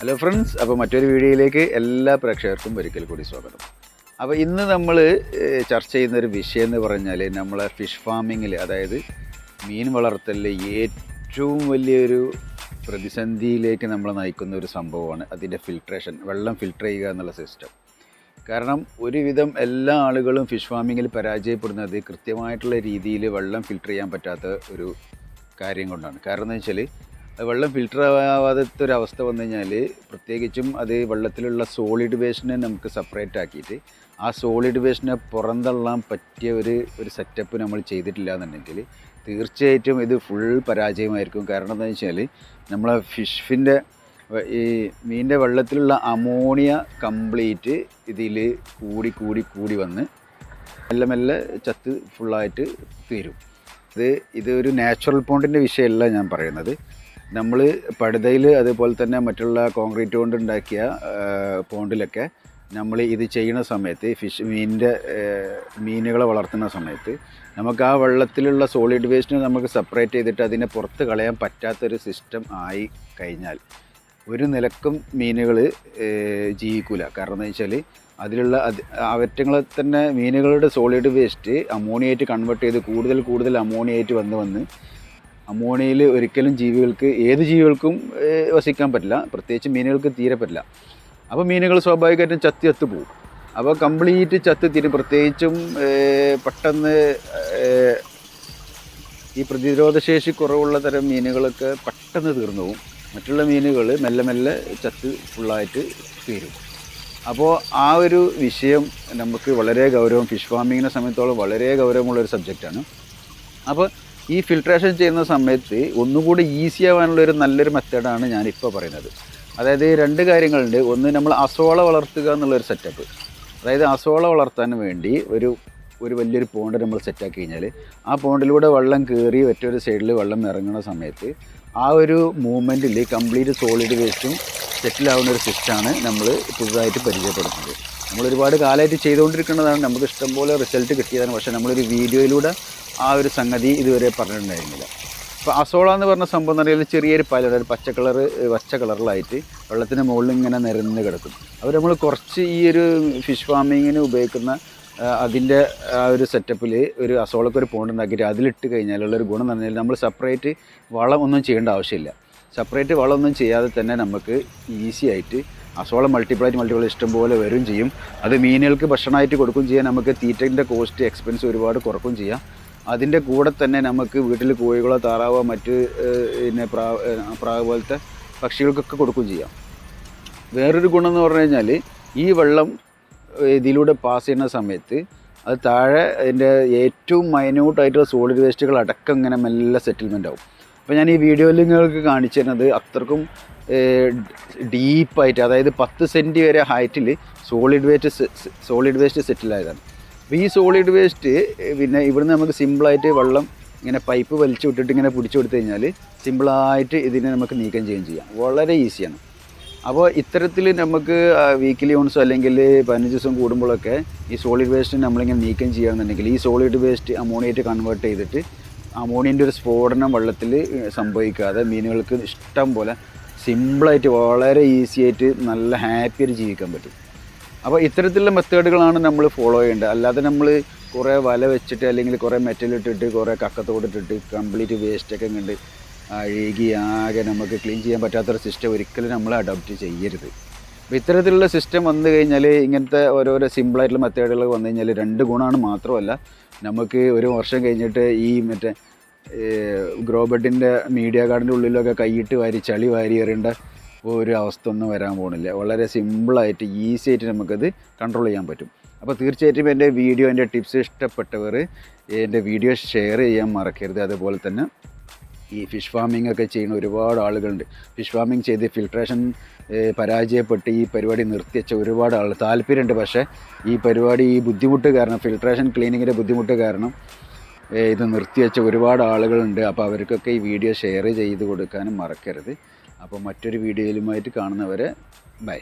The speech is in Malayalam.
ഹലോ ഫ്രണ്ട്സ് അപ്പോൾ മറ്റൊരു വീഡിയോയിലേക്ക് എല്ലാ പ്രേക്ഷകർക്കും ഒരിക്കൽ കൂടി സ്വാഗതം. അപ്പോൾ ഇന്ന് നമ്മൾ ചർച്ച ചെയ്യുന്ന ഒരു വിഷയം എന്ന് പറഞ്ഞാൽ നമ്മളെ ഫിഷ് ഫാമിങ്ങിൽ അതായത് മീൻ വളർത്തലിൽ ഏറ്റവും വലിയൊരു പ്രതിസന്ധിയിലേക്ക് നമ്മൾ നയിക്കുന്ന ഒരു സംഭവമാണ് അതിന്റെ ഫിൽട്രേഷൻ വെള്ളം ഫിൽട്ടർ ചെയ്യുക എന്നുള്ള സിസ്റ്റം കാരണം ഒരുവിധം എല്ലാ ആളുകളും ഫിഷ് ഫാമിങ്ങിൽ പരാജയപ്പെടുന്നത് കൃത്യമായിട്ടുള്ള രീതിയിൽ വെള്ളം ഫിൽട്ടർ ചെയ്യാൻ പറ്റാത്ത ഒരു കാര്യം കൊണ്ടാണ്. കാരണം എന്ന് വെച്ചാൽ വെള്ളം ഫിൽട്ടർ ആവാത്ത ഒരു അവസ്ഥ വന്നു കഴിഞ്ഞാൽ പ്രത്യേകിച്ചും അത് വെള്ളത്തിലുള്ള സോളിഡ് വേസ്റ്റിനെ നമുക്ക് സെപ്പറേറ്റ് ആക്കിയിട്ട് ആ സോളിഡ് വേസ്റ്റിനെ പുറന്തള്ളാൻ പറ്റിയ ഒരു ഒരു സെറ്റപ്പ് നമ്മൾ ചെയ്തിട്ടില്ല എന്നുണ്ടെങ്കിൽ തീർച്ചയായിട്ടും ഇത് ഫുൾ പരാജയമായിരിക്കും. കാരണം എന്താണെന്ന് വെച്ചാൽ നമ്മളെ ഫിഷിന്റെ ഈ മീനിന്റെ വെള്ളത്തിലുള്ള അമോണിയ കംപ്ലീറ്റ് ഇതിൽ കൂടി കൂടി കൂടി വന്ന് മെല്ലെ മെല്ലെ ചത്ത് ഫുള്ളായിട്ട് തീരും. ഇത് ഇതൊരു നാച്ചുറൽ പോണ്ടിന്റെ വിഷയമല്ല ഞാൻ പറയുന്നത്. നമ്മൾ പടുതയിൽ അതുപോലെ തന്നെ മറ്റുള്ള കോൺക്രീറ്റ് കൊണ്ട് ഉണ്ടാക്കിയ പോണ്ടിലൊക്കെ നമ്മൾ ഇത് ചെയ്യുന്ന സമയത്ത് ഫിഷ് മീനിന്റെ മീനുകളെ വളർത്തുന്ന സമയത്ത് നമുക്ക് ആ വെള്ളത്തിലുള്ള സോളിഡ് വേസ്റ്റിനെ നമുക്ക് സെപ്പറേറ്റ് ചെയ്തിട്ട് അതിനെ പുറത്ത് കളയാൻ പറ്റാത്തൊരു സിസ്റ്റം ആയി കഴിഞ്ഞാൽ ഒരു നിലക്കും മീനുകൾ ജീവിക്കില്ല കാരണം എന്ന് വെച്ചാൽ അതിലുള്ള അത് അവറ്റങ്ങളെ തന്നെ മീനുകളുടെ സോളിഡ് വേസ്റ്റ് അമോണിയായിട്ട് കൺവേർട്ട് ചെയ്ത് കൂടുതൽ കൂടുതൽ അമോണിയായിട്ട് വന്ന് വന്ന് അമോണിയയിൽ ഒരിക്കലും ജീവികൾക്ക് ഏത് ജീവികൾക്കും വസിക്കാൻ പറ്റില്ല. പ്രത്യേകിച്ച് മീനുകൾക്ക് തീരെ പറ്റില്ല. അപ്പോൾ മീനുകൾ സ്വാഭാവികമായിട്ടും ചത്തി ചത്ത് പോകും അപ്പോൾ കംപ്ലീറ്റ് ചത്ത് തീരും. പ്രത്യേകിച്ചും പെട്ടെന്ന് ഈ പ്രതിരോധശേഷി കുറവുള്ള തരം മീനുകളൊക്കെ പെട്ടെന്ന് തീർന്നു പോകും മറ്റുള്ള മീനുകൾ മെല്ലെ മെല്ലെ ചത്ത് ഫുള്ളായിട്ട് തീരും. അപ്പോൾ ആ ഒരു വിഷയം നമുക്ക് വളരെ ഗൗരവം ഫിഷ് ഫാമിങ്ങിനെ സംബന്ധിച്ചോളം വളരെ ഗൗരവമുള്ള ഗൗരവമുള്ളൊരു സബ്ജക്റ്റാണ്. അപ്പോൾ ഈ ഫിൽട്രേഷൻ ചെയ്യുന്ന സമയത്ത് ഒന്നുകൂടി ഈസി ആവാനുള്ള ഒരു നല്ലൊരു മെത്തേഡാണ് ഞാനിപ്പോൾ പറയുന്നത്. അതായത് രണ്ട് കാര്യങ്ങളുണ്ട്. ഒന്ന് നമ്മൾ അസോള വളർത്തുക എന്നുള്ളൊരു സെറ്റപ്പ് അതായത് അസോള വളർത്താൻ വേണ്ടി ഒരു ഒരു വലിയൊരു പോണ്ട് നമ്മൾ സെറ്റാക്കി കഴിഞ്ഞാൽ ആ പോണ്ടിലൂടെ വെള്ളം കയറി മറ്റൊരു സൈഡിൽ വെള്ളം ഇറങ്ങുന്ന സമയത്ത് ആ ഒരു മൂവ്മെന്റിൽ കംപ്ലീറ്റ് സോളിഡ് വേസ്റ്റും സെറ്റിലാവുന്ന ഒരു സിസ്റ്റമാണ് നമ്മൾ പുതുതായിട്ട് പരിചയപ്പെടുന്നത് നമ്മൾ ഒരുപാട് കാലമായിട്ട് ചെയ്തുകൊണ്ടിരിക്കുന്നതാണ്. നമുക്ക് ഇഷ്ടംപോലെ റിസൾട്ട് കിട്ടിയതാണ്. പക്ഷേ നമ്മളൊരു വീഡിയോയിലൂടെ ആ ഒരു സംഗതി ഇതുവരെ പറഞ്ഞിട്ടുണ്ടായിരുന്നില്ല. അപ്പോൾ അസോള എന്ന് പറഞ്ഞ സംഭവം എന്ന് പറയുന്നത് ചെറിയൊരു പല ഒരു പച്ച കളർ പച്ച കളറിലായിട്ട് വെള്ളത്തിന് മുകളിൽ ഇങ്ങനെ നിരന്ന് കിടക്കും. അവർ നമ്മൾ കുറച്ച് ഈ ഒരു ഫിഷ് ഫാമിങ്ങിന് ഉപയോഗിക്കുന്ന അതിന്റെ ആ ഒരു സെറ്റപ്പിൽ ഒരു അസോളൊക്കെ ഒരു പോണ്ട് ഉണ്ടാക്കിയിട്ട് അതിലിട്ട് കഴിഞ്ഞാലുള്ള ഒരു ഗുണം എന്ന് പറഞ്ഞാൽ നമ്മൾ സെപ്പറേറ്റ് വളം ഒന്നും ചെയ്യേണ്ട ആവശ്യമില്ല. സെപ്പറേറ്റ് വളമൊന്നും ചെയ്യാതെ തന്നെ നമുക്ക് ഈസി ആയിട്ട് അസോളം മൾട്ടിപ്ലൈറ്റ് ഇഷ്ടം പോലെ വരും ചെയ്യും. അത് മീനുകൾക്ക് ഭക്ഷണമായിട്ട് കൊടുക്കുകയും ചെയ്യാം. നമുക്ക് തീറ്റന്റെ കോസ്റ്റ് എക്സ്പെൻസ് ഒരുപാട് കുറക്കുകയും ചെയ്യാം. അതിന്റെ കൂടെ തന്നെ നമുക്ക് വീട്ടിൽ കോഴികളോ താറാവോ മറ്റ് പിന്നെ പ്രാവ് പ്രാവ് പോലത്തെ പക്ഷികൾക്കൊക്കെ കൊടുക്കുകയും ചെയ്യാം. വേറൊരു ഗുണം എന്ന് പറഞ്ഞു കഴിഞ്ഞാൽ ഈ വെള്ളം ഇതിലൂടെ പാസ് ചെയ്യുന്ന സമയത്ത് അത് താഴെ അതിന്റെ ഏറ്റവും മൈന്യൂട്ടായിട്ടുള്ള സോളിഡ് വേസ്റ്റുകൾ അടക്കം ഇങ്ങനെ മെല്ലെ സെറ്റിൽമെന്റ് ആവും. അപ്പോൾ ഞാൻ ഈ വീഡിയോയിൽ നിങ്ങൾക്ക് കാണിച്ചു തരുന്നത് അത്രക്കും ഡീപ്പായിട്ട് അതായത് പത്ത് സെന്റ് വരെ ഹൈറ്റിൽ സോളിഡ് വേസ്റ്റ് സോളിഡ് വേസ്റ്റ് സെറ്റിലായതാണ് അപ്പോൾ ഈ സോളിഡ് വേസ്റ്റ് പിന്നെ ഇവിടുന്ന് നമുക്ക് സിമ്പിളായിട്ട് വെള്ളം ഇങ്ങനെ പൈപ്പ് വലിച്ചു വിട്ടിട്ട് ഇങ്ങനെ പിടിച്ചു കൊടുത്തു കഴിഞ്ഞാൽ സിമ്പിളായിട്ട് ഇതിനെ നമുക്ക് നീക്കം ചെയ്യുകയും ചെയ്യാം. വളരെ ഈസിയാണ് അപ്പോൾ ഇത്തരത്തിൽ നമുക്ക് വീക്കിലി ഓൺസോ അല്ലെങ്കിൽ പതിനഞ്ച് ദിവസം കൂടുമ്പോഴൊക്കെ ഈ സോളിഡ് വേസ്റ്റ് നമ്മളിങ്ങനെ നീക്കം ചെയ്യുകയാണെന്നുണ്ടെങ്കിൽ ഈ സോളിഡ് വേസ്റ്റ് അമോണിയായിട്ട് കൺവേർട്ട് ചെയ്തിട്ട് അമോണിയന്റെ ഒരു സ്ഫോടനം വെള്ളത്തിൽ സംഭവിക്കാതെ മീനുകൾക്ക് ഇഷ്ടം പോലെ സിമ്പിളായിട്ട് വളരെ ഈസിയായിട്ട് നല്ല ഹാപ്പിയായിട്ട് ജീവിക്കാൻ പറ്റും. അപ്പോൾ ഇത്തരത്തിലുള്ള മെത്തേഡുകളാണ് നമ്മൾ ഫോളോ ചെയ്യേണ്ടത്. അല്ലാതെ നമ്മൾ കുറേ വല വെച്ചിട്ട് അല്ലെങ്കിൽ കുറേ മെറ്റൽ ഇട്ടിട്ട് കുറേ കക്കത്തോടിട്ടിട്ട് കംപ്ലീറ്റ് വേസ്റ്റൊക്കെ കണ്ട് അഴുകി ആകെ നമുക്ക് ക്ലീൻ ചെയ്യാൻ പറ്റാത്തൊരു സിസ്റ്റം ഒരിക്കലും നമ്മൾ അഡോപ്റ്റ് ചെയ്യരുത്. അപ്പോൾ ഇത്തരത്തിലുള്ള സിസ്റ്റം വന്നു കഴിഞ്ഞാൽ ഇങ്ങനത്തെ ഓരോരോ സിമ്പിളായിട്ടുള്ള മെത്തേഡുകൾ വന്നു കഴിഞ്ഞാൽ രണ്ട് ഗുണമാണ് മാത്രമല്ല നമുക്ക് ഒരു വർഷം കഴിഞ്ഞിട്ട് ഈ മറ്റേ ഗ്രോ ബെഡിന്റെ മീഡിയ കാർഡിന്റെ ഉള്ളിലൊക്കെ കൈയിട്ട് വാരി ചളി വാരി എറിയേണ്ട ഒരു അവസ്ഥ ഒന്നും വരാൻ പോകുന്നില്ല വളരെ സിമ്പിളായിട്ട് ഈസി ആയിട്ട് നമുക്കത് കൺട്രോൾ ചെയ്യാൻ പറ്റും. അപ്പോൾ തീർച്ചയായിട്ടും എന്റെ വീഡിയോ എന്റെ ടിപ്സ് ഇഷ്ടപ്പെട്ടവർ എന്റെ വീഡിയോ ഷെയർ ചെയ്യാൻ മറക്കരുത്. അതുപോലെ തന്നെ ഈ ഫിഷ് ഫാമിംഗ് ഒക്കെ ചെയ്യുന്ന ഒരുപാട് ആളുകളുണ്ട്. ഫിഷ് ഫാമിംഗ് ചെയ്ത് ഫിൽട്രേഷൻ പരാജയപ്പെട്ട് ഈ പരിപാടി നിർത്തിവെച്ച ഒരുപാട് ആൾ താല്പര്യമുണ്ട്. പക്ഷേ ഈ പരിപാടി ഈ ബുദ്ധിമുട്ട് കാരണം ഫിൽട്രേഷൻ ക്ലീനിങ്ങിന്റെ ബുദ്ധിമുട്ട് കാരണം ഇത് നിർത്തിവെച്ച ഒരുപാട് ആളുകളുണ്ട്. അപ്പോൾ അവർക്കൊക്കെ ഈ വീഡിയോ ഷെയർ ചെയ്ത് കൊടുക്കാനും മറക്കരുത്. അപ്പോൾ മറ്റൊരു വീഡിയോയിലുമായിട്ട് കാണുന്നവരെ ബൈ.